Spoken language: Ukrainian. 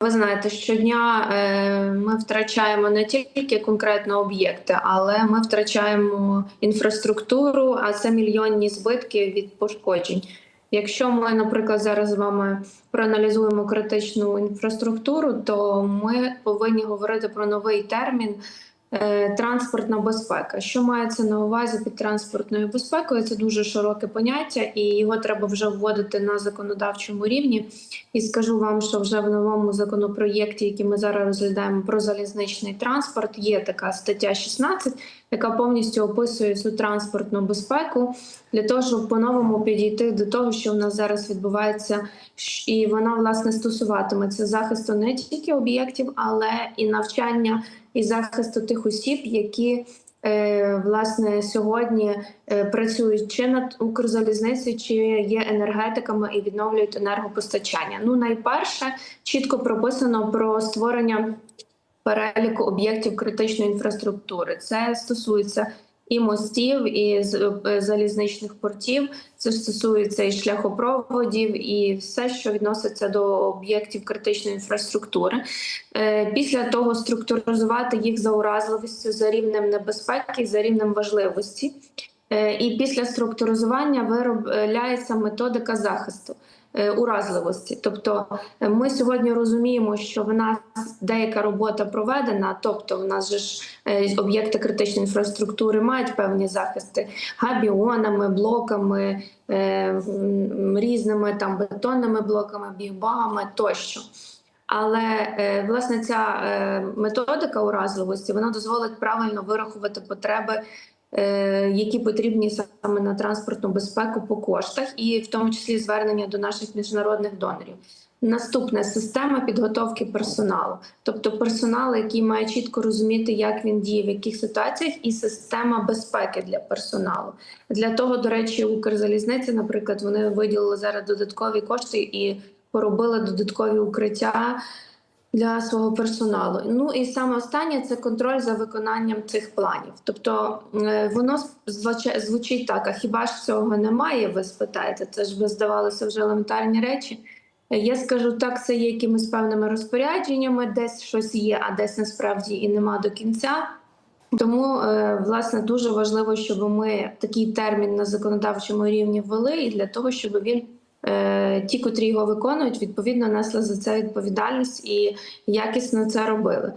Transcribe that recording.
ви знаєте, щодня е, ми втрачаємо не тільки конкретно об'єкти, але ми втрачаємо інфраструктуру, а це мільйонні збитки від пошкоджень. Якщо ми, наприклад, зараз з вами проаналізуємо критичну інфраструктуру, то ми повинні говорити про новий термін. Е, Транспортна безпека. Що мається на увазі під транспортною безпекою? Це дуже широке поняття, і його треба вже вводити на законодавчому рівні. І скажу вам, що вже в новому законопроєкті, який ми зараз розглядаємо про залізничний транспорт, є така стаття 16, яка повністю описує цю транспортну безпеку для того, щоб по-новому підійти до того, що в нас зараз відбувається, і вона власне стосуватиметься захисту не тільки об'єктів, але і навчання і захисту тих осіб, які е, власне сьогодні е, працюють чи над Укрзалізницею, чи є енергетиками і відновлюють енергопостачання. Ну, найперше, чітко прописано про створення переліку об'єктів критичної інфраструктури. Це стосується і мостів, і е, залізничних портів. Це стосується і шляхопроводів, і все, що відноситься до об'єктів критичної інфраструктури. Е, Після того структуризувати їх за уразливістю, за рівнем небезпеки, за рівнем важливості. Е, І після структуризування виробляється методика захисту уразливості. Тобто е, ми сьогодні розуміємо, що в нас деяка робота проведена, тобто в нас же ж е, об'єкти критичної інфраструктури мають певні захисти габіонами, блоками, е, різними там бетонними блоками, бігбагами тощо. Але е, власне ця е, методика уразливості вона дозволить правильно вирахувати потреби, е, які потрібні саме на транспортну безпеку по коштах, і в тому числі звернення до наших міжнародних донорів. Наступна система підготовки персоналу, тобто персонал, який має чітко розуміти, як він діє, в яких ситуаціях, і система безпеки для персоналу. Для того, до речі, Укрзалізниця, наприклад, вони виділили зараз додаткові кошти і поробили додаткові укриття для свого персоналу. Ну і саме останнє це контроль за виконанням цих планів. Тобто е, воно звучить так: а хіба ж цього немає? Ви спитаєте? Це ж би здавалося вже елементарні речі. Е, Я скажу так, це є якимись певними розпорядженнями, десь щось є, а десь насправді і нема до кінця. Тому е, власне дуже важливо, щоб ми такий термін на законодавчому рівні ввели, і для того, щоб він ті, котрі його виконують, відповідно несли за це відповідальність і якісно це робили.